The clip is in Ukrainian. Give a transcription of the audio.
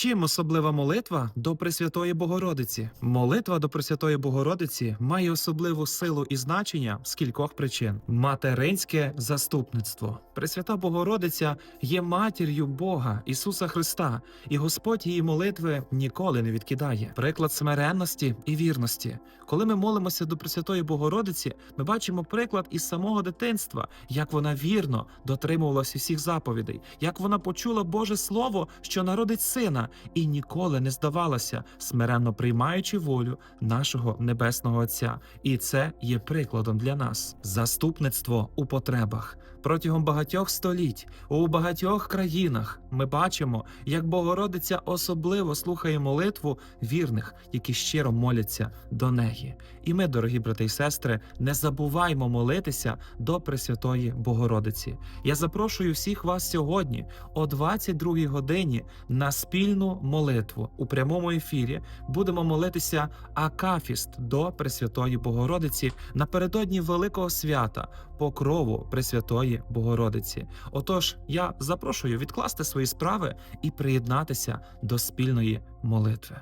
Чим особлива молитва до Пресвятої Богородиці? Молитва до Пресвятої Богородиці має особливу силу і значення з кількох причин: материнське заступництво. Пресвята Богородиця є матір'ю Бога Ісуса Христа, і Господь її молитви ніколи не відкидає. Приклад смиренності і вірності. Коли ми молимося до Пресвятої Богородиці, ми бачимо приклад із самого дитинства, як вона вірно дотримувалася всіх заповідей, як вона почула Боже Слово, що народить сина, і ніколи не здавалася, смиренно приймаючи волю нашого небесного Отця. І це є прикладом для нас. Заступництво у потребах. Протягом багатьох століть у багатьох країнах ми бачимо, як Богородиця особливо слухає молитву вірних, які щиро моляться до неї. І ми, дорогі брати і сестри, не забуваймо молитися до Пресвятої Богородиці. Я запрошую всіх вас сьогодні о 22 годині на спільну молитву у прямому ефірі. Будемо молитися Акафіст до Пресвятої Богородиці напередодні великого свята покрову Пресвятої Богородиці. Отож, я запрошую відкласти свої справи і приєднатися до спільної молитви.